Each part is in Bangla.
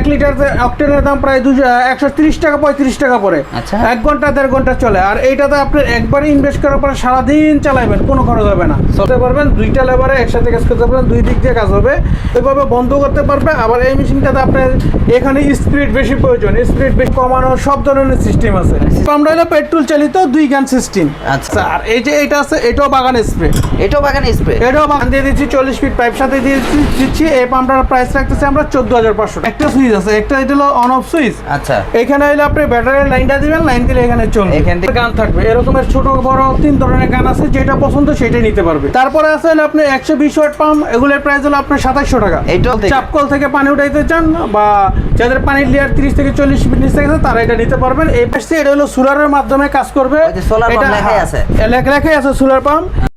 এক লিটার অক্টেনের দাম প্রায় দুশো একশো তিরিশ টাকা পঁয়ত্রিশ টাকা পরে আচ্ছা। এক ঘণ্টা দেড় ঘণ্টা চলে। আর এইটাতে আপনি একবারে ইনভেস্ট করার পরে সারাদিন চালাবেন কোনো খরচ হবে না। চলতে পারবেন দুইটা লেবারে একসাথে কাজ করতে পারবেন দুই দিক দিয়ে কাজ হবে। ওইভাবে বন্ধ করতে পারবে আবার এই মেশিনটাতে আপনার এখানে স্পিড বেশি প্রয়োজন স্পিড বেশি কমানো সব ধরনের সিস্টেম আছে। আমরা হলো পেট্রোল চালিত দুই গান সিস্টেম আচ্ছা। আর এই যে এটা আছে এটাও বাগান স্প্রে এটাও বাগান স্প্রে এটাও বাগান দিয়ে দিচ্ছি চল্লিশ ফিট পাইপ সাথে দিয়ে দিচ্ছি- দিচ্ছি এই পাম্পটার প্রাইস রাখতেছি আমরা চোদ্দ হাজার পাঁচশো একটা সুইচ আছে একটা এটা হলো অন অফ সুইচ। আচ্ছা। এখানে হলে আপনি ব্যাটারির লাইনটা দিবেন লাইন দিলে এখানে চলবে। এখান থেকে- গান থাকবে। এরকমের ছোট বড় তিন ধরনের গান আছে যেটা পছন্দ সেটাই নিতে পারবে। তারপরে আছে হলো আপনি একশো বিশ ওয়াট পাম্প এগুলোর প্রাইস হলো আপনার সাতাশশো টাকা। এটা থেকে? চাপকল থেকে পানি উঠাইতে চান বা যাদের পানির লেয়ার তিরিশ থেকে চল্লিশ ফিট নিচে গেছে তারা এটা নিতে পারবেন। এই পাশে এটা হলো সোলারের মাধ্যমে কাজ করবে। ওই যে solar এটা- লেখাই আছে। হ্যাঁ, লেখাই আছে সোলার পাম্প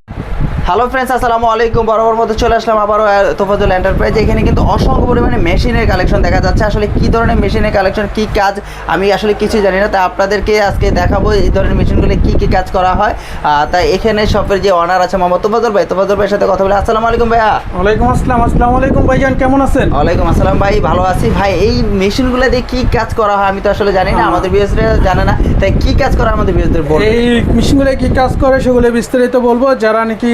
হ্যালো ফ্রেন্ডস আসসালামু আলাইকুম। বরাবর মতো চলে আসলাম আবারও তোফাজুল এন্টারপ্রাইজ এখানে কিন্তু অসংখ্য পরিমাণে মেশিনের কালেকশন দেখা যাচ্ছে। আসলে কি ধরনের মেশিনের কালেকশন কি কাজ আমি আসলে কিছু জানি না। তাই আপনাদেরকে আজকে দেখাবো এই ধরনের মেশিনগুলো কি কি কাজ করা হয়। তাই এখানে শপের যে অনার আছে মোহাম্মদ তোফাজুল ভাই তোফাজুল ভাইয়ের সাথে কথা বলে আসসালামু আলাইকুম ভাইয়া। ওয়ালাইকুম আসসালাম আসসালামু আলাইকুম ভাইজান কেমন আছেন? ওয়ালাইকুম আসসালাম ভাই ভালো আছি। ভাই এই মেশিনগুলো দিয়ে কি কাজ করা হয় আমি তো আসলে জানি না। আমাদের বিএসরা জানে না। তাই কি কাজ করা আমাদের বিএসদের বলবেন? এই মেশিনগুলো কি কাজ করে সেগুলো বিস্তারিত বলব। যারা নাকি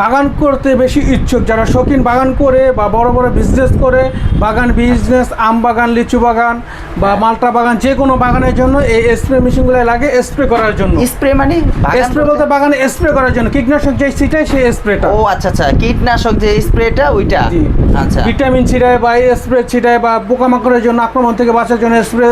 বাগান করতে বেশি ইচ্ছুক যারা শৌখিন বাগান করে বা বড় বড় বিজনেস করে বাগান বিজনেস আম বাগান লিচু বাগান বা মালটা বাগান যে কোনো বাগানের জন্য এই স্প্রে মেশিনগুলো লাগে স্প্রে করার জন্য। স্প্রে মানে স্প্রে বলতে বাগানে স্প্রে করার জন্য। কীটনাশক যে সিটাই সেই স্প্রেটা ও আচ্ছা আচ্ছা কীটনাশক যে স্প্রেটা ওইটা। আচ্ছা। ভিটামিন ছিটায় বা স্প্রে ছিটায় বা পোকামাকড়ের জন্য আক্রমণ থেকে বাঁচার জন্য স্প্রে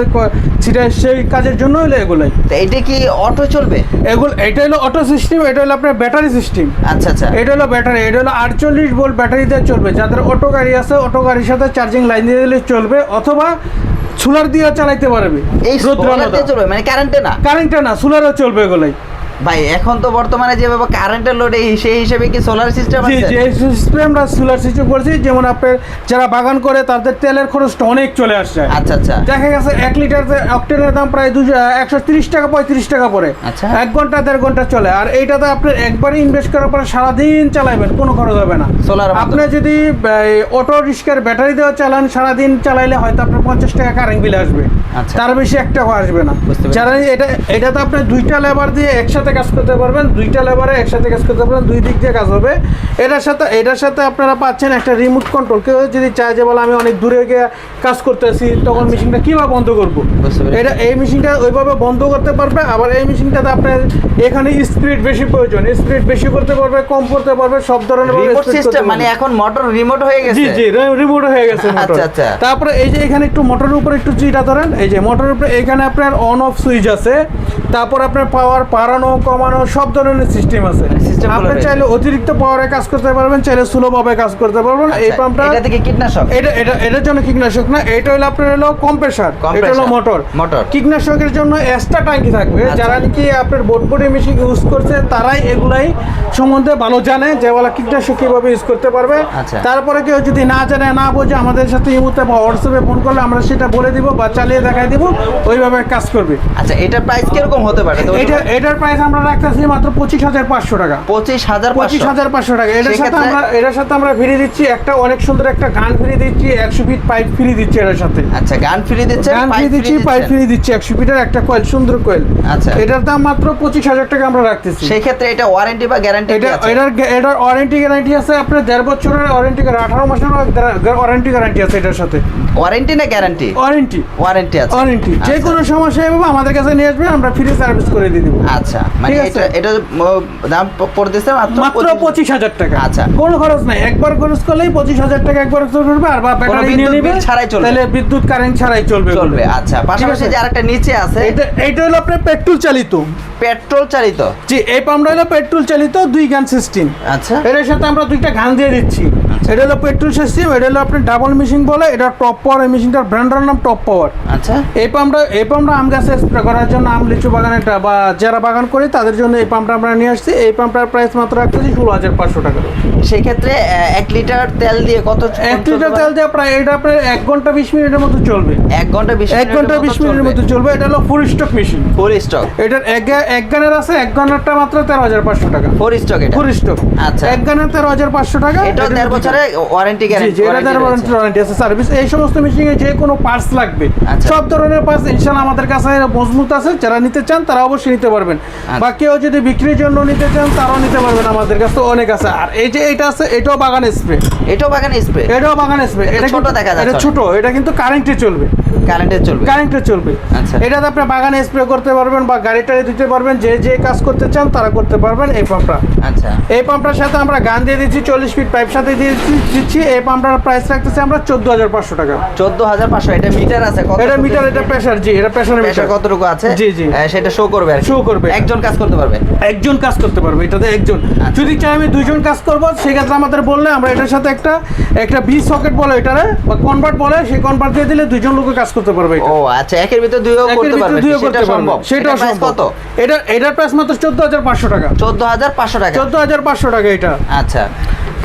ছিটায় সেই কাজের জন্য হলো এগুলোই। তো এটা কি অটো চলবে? এগুলো এটা হলো অটো সিস্টেম এটা হলো আপনার ব্যাটারি সিস্টেম আচ্ছা আচ্ছা। এটা হলো ব্যাটারি এটা হলো আটচল্লিশ ভোল্ট ব্যাটারিতে দিয়ে চলবে। যাদের অটো গাড়ি আছে অটো গাড়ির সাথে চার্জিং লাইন দিয়ে দিলে চলবে অথবা সোলার দিয়ে চালাইতে পারবে। এই চলবে মানে কারেন্টে না? কারেন্টে না সোলারও চলবে এগুলাই। ভাই এখন তো বর্তমানে যেভাবে কারেন্টের লোডে সেই হিসেবে কি সোলার সিস্টেম আছে? যে সিস্টেম আমরা সোলার সিস্টেম করছি যেমন আপনার যারা বাগান করে তাদের তেলের খরচটা অনেক চলে আসছে। আচ্ছা আচ্ছা। দেখা গেছে এক লিটার অক্টেনের দাম প্রায় দুশো একশো তিরিশ টাকা পঁয়ত্রিশ টাকা পড়ে। আচ্ছা। এক ঘণ্টা দেড় ঘণ্টা চলে। আর এইটাতে আপনি একবারে ইনভেস্ট করার পরে সারাদিন চালাবেন কোনো খরচ হবে না। সোলার আপনি যদি অটো রিক্সার ব্যাটারি দেওয়া চালান সারাদিন চালাইলে হয়তো আপনার পঞ্চাশ টাকা কারেন্ট বিল আসবে। আচ্ছা। তার বেশি এক টাকা আসবে না। যারা এটা এটাতে আপনি দুইটা লেবার দিয়ে একসাথে কাজ করতে পারবেন দুইটা লেবারে একসাথে কাজ করতে পারবেন দুই দিক দিয়ে কাজ হবে। এটার সাথে এটার সাথে আপনারা পাচ্ছেন একটা রিমোট কন্ট্রোল কেউ যদি চায় যে বলে আমি অনেক দূরে গিয়ে কাজ করতেছি তখন মেশিনটা কীভাবে বন্ধ করব। এটা এই মেশিনটা ওইভাবে বন্ধ করতে পারবে আবার এই মেশিনটাতে আপনার এখানে স্পিড বেশি প্রয়োজন। স্পিড বেশি করতে পারবে কম করতে পারবে সব ধরনের সিস্টেম মানে এখন মোটর রিমোট হয়ে গেছে। জি জি রিমোট হয়ে গেছে আচ্ছা, আচ্ছা। তারপরে এই যে এখানে একটু মোটরের উপরে একটু চিটা ধরেন এই যে মোটরের উপরে এখানে আপনার অন অফ সুইচ আছে। তারপর আপনার পাওয়ার বাড়ানো কমানো সব ধরনের সিস্টেম আছে। মানে আপনি চাইলে অতিরিক্ত পাওয়ারে কাজ করতে পারবেন চাইলে স্লোভাবে কাজ করতে পারবেন। এই আচ্ছা, পাম্পটা এটা থেকে কীটনাশক? এটা এটা এটার জন্য কীটনাশক না এটা হলো আপনার হলো কম্প্রেসার এটা হলো Compressor, মোটর কীটনাশকের জন্য এক্সট্রা ট্যাঙ্কি থাকবে আচ্ছা। যারা নাকি আপনার বোট বোটে মেশিন ইউজ করছে তারাই এগুলাই সম্বন্ধে ভালো জানে যে বলা কীটনাশক কীভাবে ইউজ করতে পারবে। আচ্ছা। তারপরে কেউ যদি না জানে না বোঝে আমাদের সাথে ইমুতে বা হোয়াটসঅ্যাপে ফোন করলে আমরা সেটা বলে দিব বা চালিয়ে দেখাই দিব ওইভাবে কাজ করবে। আচ্ছা এটার প্রাইস কীরকম হতে পারে? এটা এটার প্রাইস আমরা রাখতেছি মাত্র পঁচিশ হাজার পাঁচশো টাকা। পঁচিশ হাজার পঁচিশ। হাজার পাঁচশো টাকা। এটার সাথে আমরা এটার সাথে আমরা ফ্রি দিচ্ছি একটা অনেক সুন্দর একটা গান ফ্রি দিচ্ছি একশো ফিট পাইপ ফ্রি দিচ্ছি এটার সাথে। আচ্ছা গান ফ্রি দিচ্ছে গান ফ্রি দিচ্ছি পাইপ ফ্রি দিচ্ছি একশো ফিটের একটা কয়েল সুন্দর কয়েল। আচ্ছা। এটার দাম মাত্র পঁচিশ হাজার টাকা আমরা রাখতেছি। সেই ক্ষেত্রে এটা ওয়ারেন্টি বা গ্যারান্টি এটা এটার এটার ওয়ারেন্টি গ্যারান্টি আছে আপনার দেড় বছরের ওয়ারেন্টি আঠারো মাসের ওয়ারেন্টি গ্যারান্টি আছে এটার সাথে। ওয়ারেন্টি না গ্যারান্টি ওয়ারেন্টি ওয়ারেন্টি আছে। ওয়ারেন্টি যে। কোনো সমস্যা হবে আমাদের কাছে নিয়ে আসবে আমরা ফ্রি সার্ভিস করে দিয়ে দিব। আচ্ছা। মানে এটা এটা দাম পড়তেছে মাত্র মাত্র 25 পঁচিশ হাজার টাকা। আচ্ছা। কোনো খরচ নাই। একবার খরচ করলেই পঁচিশ হাজার টাকা একবার খরচ করবে আর বা ব্যাটারি নিয়ে বিদ্যুৎ ছাড়াই চলবে। তাহলে বিদ্যুৎ কারেন্ট ছাড়াই চলবে চলবে আচ্ছা। পাশাপাশি আছে। যে আরেকটা নিচে আছে। এটা এইটা হলো আপনার পেট্রোল চালিত। পেট্রোল চালিত। জি এই পাম্পটা হলো পেট্রোল চালিত দুই গান সিস্টেম আচ্ছা। এটার সাথে আমরা দুইটা গান দিয়ে দিচ্ছি। এটা হলো পেট্রোল সিস্টেম এটা হলো আপনার ডাবল মেশিন বলে এটা টপ পাওয়ার এই মেশিনটার ব্র্যান্ডের নাম টপ পাওয়ার আচ্ছা। এই পাম্পটা এই পাম্পটা আম গাছে স্প্রে করার জন্য আম লিচু বাগানে বা যারা বাগান করে করি তাদের জন্য এই পাম্পটা আমরা নিয়ে আসছি। এই পাম্পটার প্রাইস মাত্র রাখতেছি ষোলো হাজার পাঁচশো টাকা। সেক্ষেত্রে আহ, এক লিটার তেল দিয়ে কত এক লিটার তেল দিয়ে প্রায় এটা আপনার এক ঘণ্টা বিশ মিনিটের মতো চলবে। এক ঘণ্টা বিশ এক ঘণ্টা বিশ মিনিটের মতো চলবে। এটা হলো full stock machine full stock এটার এক এক গানের আছে এক গানেরটা মাত্র তেরো হাজার পাঁচশো টাকা। ফোর স্টক ফুল স্টক আচ্ছা। এক গানের তেরো হাজার পাঁচশো টাকা। এটা দেড় বছরে ওয়ারেন্টি জি এটা দেড় ওয়ারেন্টি ওয়ারেন্টি আছে সার্ভিস এই সমস্ত মেশিনে যে কোনো পার্টস লাগবে। আচ্ছা। সব ধরনের পার্টস ইনশাল্লাহ আমাদের কাছে মজবুত আছে। যারা নিতে চান তারা অবশ্যই নিতে পারবেন। বা কেউ যদি বিক্রির জন্য নিতে চান তারাও নিতে পারবেন আমাদের কাছে। তো অনেক আছে। আর এই যে এটা আছে এটাও বাগান স্প্রে এটাও বাগান স্প্রে এটাও বাগান স্প্রে এটা ছোট দেখা যাচ্ছে। এটা ছোট এটা কিন্তু কারেন্টে চলবে। কারেন্টে চলবে? কারেন্টে চলবে। আচ্ছা। এটাতে আপনি বাগানে স্প্রে করতে পারবেন বা গাড়িটারে দিতে পারবেন যে যে কাজ করতে চান তারা করতে পারবেন এই পাম্পটা আচ্ছা। এই পাম্পটার সাথে আমরা গান দিয়ে দিচ্ছি চল্লিশ ফিট পাইপ সাথে দিয়ে দিচ্ছি- এই পাম্পটার প্রাইস রাখতেছি আমরা চোদ্দ হাজার পাঁচশো টাকা। চোদ্দ হাজার পাঁচশো। এটা মিটার আছে এটা মিটার এটা প্রেশার জি এটা প্রেশারের প্রেশার মিটার কতটুকু আছে? জি, জি। সেটা শো করবে আর Show করবে। একজন কাজ করতে পারবে? একজন কাজ করতে পারবে এটাতে একজন। আচ্ছা। যদি চাই আমি দুইজন কাজ করব সেক্ষেত্রে আমাদের বললে আমরা এটার সাথে একটা একটা বি সকেট বলে এটারে বা কনভার্ট বলে সেই কনভার্ট দিয়ে দিলে দুইজন লোক কাজ করতে পারবে এটা। ও আচ্ছা একের ভিতরে দুইও করতে পারবে। দুইও সেটা করতে পারবে। সম্ভব। সেটাও সম্ভব। কত? এটা এটার প্রাইস মাত্র চোদ্দ হাজার পাঁচশো টাকা। চোদ্দ হাজার পাঁচশো টাকা। চোদ্দ হাজার পাঁচশো টাকা এটা। আচ্ছা।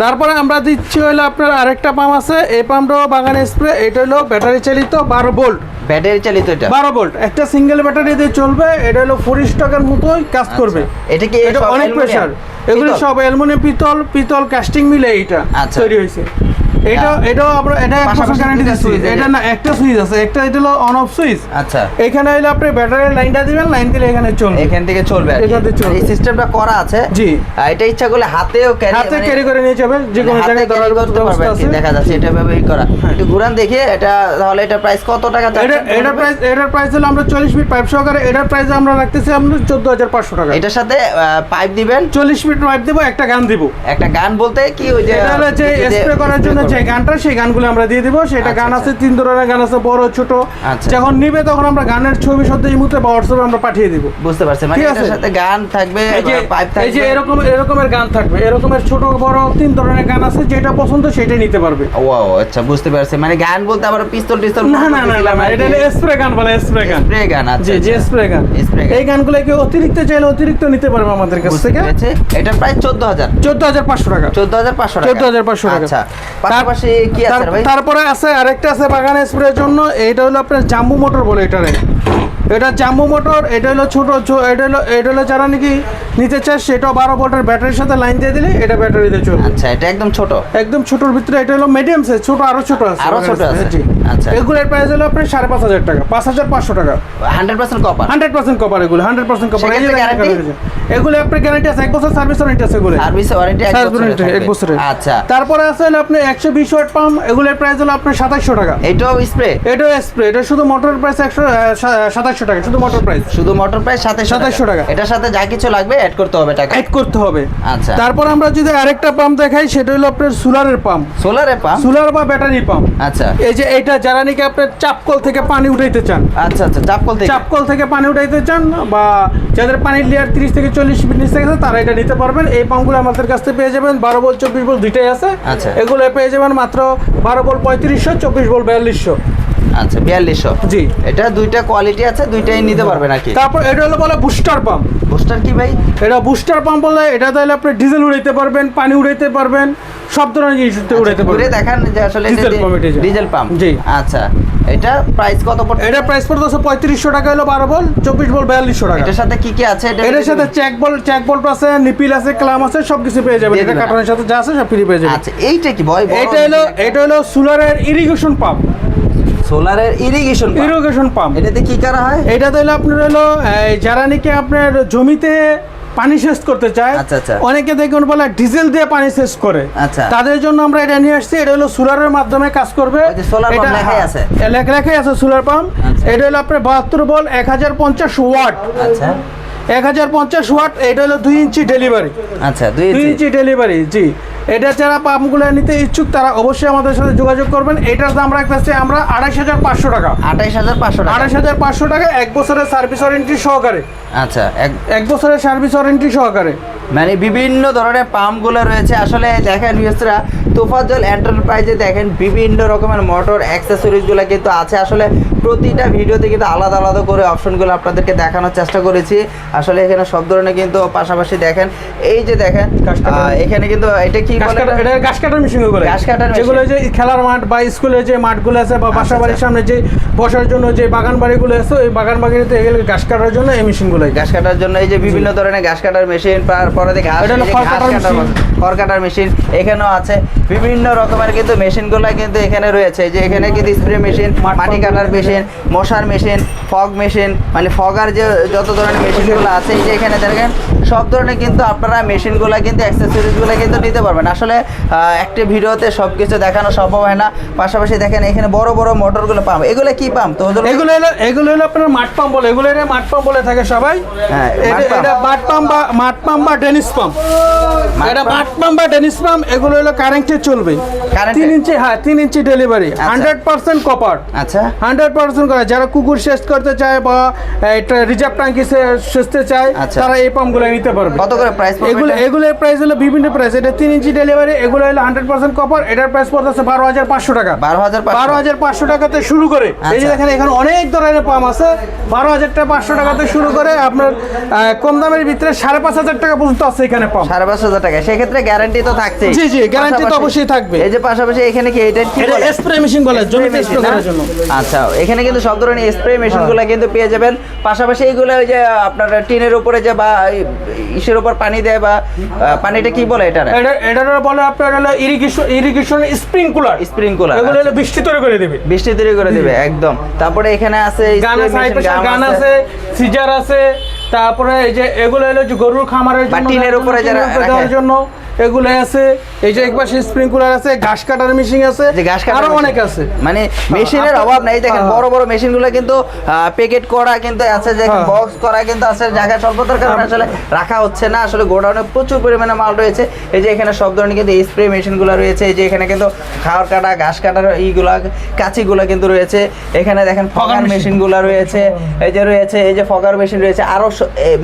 তারপরে আমরা দিচ্ছি হলো আপনার আরেকটা পাম্প আছে এই পাম্পটাও বাগান স্প্রে এটা হলো ব্যাটারি চালিত বারো ভোল্ট ব্যাটারি চালিত এটা? বারো ভোল্ট একটা সিঙ্গেল ব্যাটারি দিয়ে চলবে এটা হলো ফোর স্টকের মতোই কাজ করবে। এটা কি এটা অনেক প্রেসার এগুলো সব অ্যালুমিনিয়াম পিতল পিতল কাস্টিং মিলে এটা আচ্ছা। তৈরি হয়েছে। এটা এটাও আমরা এটা এক বছর গ্যারান্টি দিচ্ছি। এটা না একটা সুইচ আছে। একটা এটা হলো অন অফ সুইচ আচ্ছা। এখানে হলো আপনি ব্যাটারির লাইনটা দিবেন লাইন দিলে এখানে চলবে। এখান থেকে চলবে এখান থেকে চলবে। এই সিস্টেমটা করা আছে। জি। এটা ইচ্ছা করলে হাতেও ক্যারি হাতে ক্যারি করে নিয়ে যাবেন যে কোনো জায়গায় ধরার ব্যবস্থা আছে। দেখা যাচ্ছে এটা করা। একটু ঘুরান দেখি এটা তাহলে এটা প্রাইস কত টাকা এটা এটার প্রাইস এটার প্রাইস হলো আমরা চল্লিশ ফিট পাইপ সহকারে এটার প্রাইস আমরা রাখতেছি আমরা চোদ্দ হাজার পাঁচশো টাকা। এটার সাথে পাইপ দিবেন? চল্লিশ ফিট পাইপ দেবো একটা গান দিব। একটা গান বলতে কি ওই যে এটা হলো যে- স্প্রে করার জন্য যে গানটা সেই গানগুলো আমরা দিয়ে দিব। সেটা আচ্ছা, গান আচ্ছা। আছে তিন ধরনের গান আছে বড় ছোট। আচ্ছা। যখন নিবে তখন আমরা গানের ছবি সত্যি এই মুহূর্তে বা হোয়াটসঅ্যাপে আমরা পাঠিয়ে দিব। বুঝতে পারছি মানে এটার আছে। সাথে গান থাকবে এই যে এই যে এরকম এরকমের গান থাকবে। এরকমের ছোট বড় তিন ধরনের গান আছে যেটা পছন্দ সেটাই নিতে পারবে। ও আচ্ছা বুঝতে পারছি। মানে গান বলতে আবার পিস্তল টিস্তল না না না না, এটা স্প্রে গান বলে স্প্রে গান। স্প্রে গান আচ্ছা জি জি। স্প্রে গান। Spray গান। এই গানগুলো কেউ অতিরিক্ত চাইলে অতিরিক্ত নিতে পারবে আমাদের কাছ থেকে। এটা প্রায় চোদ্দ হাজার। চোদ্দ হাজার পাঁচশো টাকা। চোদ্দ হাজার পাঁচশো টাকা। 14,500 টাকা। আচ্ছা পাশাপাশি কি আছে ভাই? তারপরে আছে আরেকটা আছে বাগান স্প্রের জন্য এটা হলো আপনার জাম্বু মোটর বলে এটারে। এটা জাম্বু মোটর এটা হলো ছোট এটা হলো এটা হলো যারা নাকি নিতে চায় সেটা বারো ভোল্টের ব্যাটারির সাথে লাইন দিয়ে দিলে এটা ব্যাটারিতে চলবে। আচ্ছা এটা একদম ছোট? একদম ছোটর ভিতরে এটা হলো মিডিয়াম সাইজ ছোট আরও ছোট আছে। আরও ছোট আছে? জি। আচ্ছা। এগুলোর প্রাইস হলো আপনার সাড়ে পাঁচ হাজার টাকা পাঁচ হাজার পাঁচশো টাকা। Hundred percent copper hundred percent cover এগুলো হান্ড্রেড পার্সেন্ট কপার? এগুলো আপনার গ্যারান্টি আছে এক বছর সার্ভিস ওয়ারেন্টি আছে এগুলো। সার্ভিস ওয়ারেন্টি এক বছরের থাকবে। আচ্ছা। তারপরে আছে হলো আপনি একশো বিশ ওয়াট পাম্প এগুলোর প্রাইস হলো আপনার সাতাশশো টাকা। এটাও স্প্রে এটাও স্প্রে এটা শুধু মোটরের প্রাইস একশো সাতাশশো টাকা শুধু মোটর প্রাইস শুধু মোটর প্রাইস সাতাশশো টাকা। এটার সাথে যা কিছু লাগবে অ্যাড করতে হবে টাকা। অ্যাড করতে হবে। আচ্ছা। তারপর আমরা যদি আরেকটা পাম্প দেখাই সেটা হলো আপনার সোলারের পাম্প সোলারে পাম্প সোলার বা ব্যাটারি পাম্প আচ্ছা। এই যে এটা যারা নাকি আপনার চাপকল থেকে পানি উঠাইতে চান। আচ্ছা আচ্ছা চাপকল থেকে। চাপকল থেকে পানি উঠাইতে চান বা যাদের পানির লেয়ার তিরিশ থেকে চল্লিশ ফিট নিচ থেকে তারা এটা নিতে পারবেন। এই পাম্পগুলো আমাদের কাছ থেকে পেয়ে যাবেন। বারো বল চব্বিশ বল দুইটাই আছে। আচ্ছা। এগুলো পেয়ে যাবেন মাত্র বারো বল পঁয়ত্রিশশো চব্বিশ বল বিয়াল্লিশশো। আচ্ছা বিয়াল্লিশশো জি। এটা দুইটা কোয়ালিটি আছে দুইটাই নিতে পারবে নাকি তারপর এটা হলো বলে বুস্টার পাম্প বুস্টার কি ভাই? এটা বুস্টার পাম্প বলে এটা তাহলে আপনি ডিজেল উড়াইতে পারবেন পানি উড়াইতে পারবেন সব ধরনের জিনিস উড়াইতে ঘুরে পারবেন। দেখান যে আসলে। ডিজেল পাম্প জি। আচ্ছা এটা প্রাইস কত পড়ছে এটা প্রাইস পড়তেছে পঁয়ত্রিশশো টাকা হলো বারো বল চব্বিশ বল বিয়াল্লিশশো টাকা। এটার সাথে কি কি আছে? এটা এটার সাথে চেক বল চেক বল আছে নিপিল আছে ক্লাম আছে সব কিছু পেয়ে যাবেন। এটা। কার্টনের সাথে যা আছে সব ফ্রি পেয়ে যাবেন। আচ্ছা এইটা কি ভয় এটা হলো এটা হলো সোলারের ইরিগেশন পাম্প সোলারের ইরিগেশন ইরিগেশন পাম্প এটাতে কি করা হয়? এটা তো হলো আপনার হলো যারা নাকি আপনার জমিতে পানি সেচ করতে চায় আচ্ছা, আচ্ছা। অনেকে দেখুন বলে ডিজেল দিয়ে পানি সেচ করে। আচ্ছা। তাদের জন্য আমরা এটা নিয়ে আসছি এটা হলো সোলারের মাধ্যমে কাজ করবে। ওই যে solar pump এটা- লেখাই আছে। হ্যাঁ, সোলার পাম্প। এটা হলো আপনার বাহাত্তর বল এক হাজার পঞ্চাশ ওয়াট আচ্ছা। এক হাজার পঞ্চাশ ওয়াট এটা হলো দুই ইঞ্চি ডেলিভারি আচ্ছা দুই ইঞ্চি। ডেলিভারি জি। এটা যারা পাম্পগুলো নিতে ইচ্ছুক তারা অবশ্যই আমাদের সাথে যোগাযোগ করবেন। এটার দাম রাখতেছি আমরা আড়াইশ হাজার পাঁচশো টাকা। আঠাইশ হাজার পাঁচশো টাকা। আড়াইশ হাজার পাঁচশো টাকা এক বছরের সার্ভিস ওয়ারেন্টি সহকারে। আচ্ছা এক বছরের সার্ভিস ওয়ারেন্টি সহকারে। মানে বিভিন্ন ধরনের পাম্পগুলো রয়েছে। আসলে দেখেন বিশেষরা তোফাজল এন্টারপ্রাইজে দেখেন বিভিন্ন রকমের মোটর অ্যাক্সেসরিজগুলো কিন্তু আছে। আসলে প্রতিটা ভিডিওতে কিন্তু আলাদা আলাদা করে অপশনগুলো আপনাদেরকে দেখানোর চেষ্টা করেছি। আসলে এখানে সব ধরনের কিন্তু পাশাপাশি দেখেন। এই যে দেখেন এখানে কিন্তু এটা কি ঘাস বলে কাটার- এটা? ঘাস কাটার মেশিন ঘাস কাটার। যেগুলো যে খেলার মাঠ বা স্কুলে যে মাঠগুলো আছে বা বাসা বাড়ির সামনে যে বসার জন্য যে বাগান বাড়িগুলো আছে ওই বাগান বাড়িতে এগুলো ঘাস কাটার জন্য এই মেশিনগুলো ঘাস কাটার জন্য এই যে বিভিন্ন ধরনের ঘাস কাটার মেশিন পরে দেখে ঘাস খড় কাটার মেশিন এখানেও আছে। বিভিন্ন রকমের কিন্তু মেশিনগুলো কিন্তু এখানে রয়েছে। যে এখানে কিন্তু স্প্রে মেশিন মাটি কাটার মেশিন মশার মেশিন, ফগ মেশিন মানে ফগার যে যত ধরনের মেশিনগুলো আছে, এই যে এখানে দেখেন সব ধরনের কিন্তু আপনারা মেশিনগুলো কিন্তু অ্যাক্সেসরিজগুলো কিন্তু নিতে পারবেন। আসলে একটি ভিডিওতে সব কিছু দেখানো সম্ভব হয় না। পাশাপাশি দেখেন এখানে বড় বড় মোটরগুলো পাম্প এগুলো কি পাম্প? তো এগুলো হলো এগুলো হলো আপনার মাঠ পাম্প বলে। এগুলো মাঠ পাম্প বলে থাকে সবাই। হ্যাঁ, এটা- মাঠ পাম্প। বা মাঠ পাম্প বা ডেনিস পাম্প। এটা মাঠ পাম্প বা ডেনিস পাম্প এগুলো হলো কারেন্টে চলবে। কারেন্টে? তিন ইঞ্চি হ্যাঁ তিন ইঞ্চি ডেলিভারি হান্ড্রেড পার্সেন্ট কপার আচ্ছা। হান্ড্রেড পার্সেন্ট করে যারা কুকুর শেষ করতে চায় বা এটা রিজার্ভ ট্যাঙ্কি সেচতে চায় আচ্ছা। তারা এই পাম্পগুলো নিতে পারবে। কত করে প্রাইস এগুলো এগুলোর প্রাইস হলো বিভিন্ন প্রাইস এটা তিন ইঞ্চি ডেলিভারি এগুলো হলো হান্ড্রেড পার্সেন্ট কপার এটার প্রাইস পড়তেছে বারো হাজার পাঁচশো টাকা। বারো হাজার বারো হাজার পাঁচশো টাকাতে শুরু করে। এই যে আচ্ছা। দেখেন এখানে অনেক ধরনের পাম্প আছে। বারো হাজার টাকা পাঁচশো টাকাতে শুরু করে আপনার কম দামের ভিতরে সাড়ে পাঁচ হাজার টাকা পর্যন্ত আছে এখানে পাম্প সাড়ে পাঁচ হাজার টাকা। সেক্ষেত্রে গ্যারান্টি তো থাকছে জি, জি, guarantee তো অবশ্যই থাকবে। এই যে পাশাপাশি এখানে কি এটা কি স্প্রে মেশিন বলে জমিতে স্প্রে করার জন্য। আচ্ছা এখানে কিন্তু সব ধরনের স্প্রে মেশিনগুলো কিন্তু পেয়ে যাবেন। পাশাপাশি এইগুলো ওই যে আপনার টিনের উপরে যে বা ইসের উপর পানি দেয় বা পানিটা কি বলে এটা এটা বলে আপনার হলো ইরিগেশন ইরিগেশন স্প্রিংকুলার স্প্রিংকুলার এগুলো হলো বৃষ্টি তৈরি করে দিবে। বৃষ্টি তৈরি করে দিবে একদম। তারপরে এখানে আছে গান আছে সিজার আছে। তারপরে এই যে এগুলো হলো যে গরুর খামারের জন্য টিনের উপরে যারা জন্য এগুলো আছে। এই যে একবার স্প্রিংকুলার আছে ঘাস কাটার মেশিন আছে ঘাস কাটার অনেক আছে। মানে মেশিনের অভাব নাই দেখেন হ্যাঁ। বড় বড় মেশিনগুলো কিন্তু প্যাকেট করা কিন্তু আছে যে হ্যাঁ। বক্স করা কিন্তু আছে জায়গা স্বল্পতার কারণে হ্যাঁ। আসলে রাখা হচ্ছে না। আসলে গোডাউনে প্রচুর পরিমাণে মাল রয়েছে। এই যে এখানে সব ধরনের কিন্তু স্প্রে মেশিনগুলো রয়েছে। এই যে এখানে কিন্তু খাওয়ার কাটা ঘাস কাটার এইগুলা কাঁচিগুলো কিন্তু রয়েছে। এখানে দেখেন ফগার। মেশিনগুলো রয়েছে। এই যে রয়েছে এই যে ফগার মেশিন রয়েছে। আরও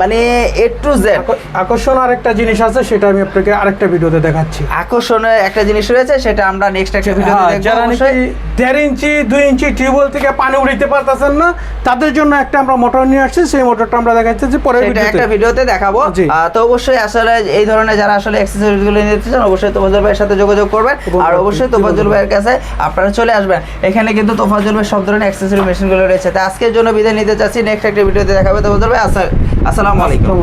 মানে এ টু জেড। আকর- আকর্ষণ আরেকটা জিনিস আছে সেটা আমি আপনাকে আরেকটা ভিডিওতে দেখাচ্ছি। আকর্ষণীয় একটা জিনিস রয়েছে সেটা আমরা নেক্সট একটা ভিডিওতে হ্যাঁ, দেখব যারা নাকি। দেড় ইঞ্চি দুই ইঞ্চি টিউবওয়েল থেকে পানি উঠাইতে পারতেছেন না তাদের জন্য একটা আমরা মোটর নিয়ে আসছি সেই মোটরটা আমরা দেখাচ্ছি যে পরের সেটা একটা ভিডিওতে ভিডিওতে দেখাবো তো অবশ্যই আসলে এই ধরনের যারা আসলে অ্যাক্সেসরিজগুলো নিতে চান অবশ্যই তোফাজুল ভাইয়ের সাথে যোগাযোগ করবেন। আর অবশ্যই তোফাজুল ভাইয়ের কাছে আপনারা চলে আসবেন। এখানে কিন্তু তোফাজুল ভাই সব ধরনের অ্যাক্সেসরি মেশিনগুলো রয়েছে। তো আজকের জন্য বিদায় নিতে চাচ্ছি নেক্সট একটা ভিডিওতে দেখাবে তোফাজুল ভাই। আসসালামু আলাইকুম।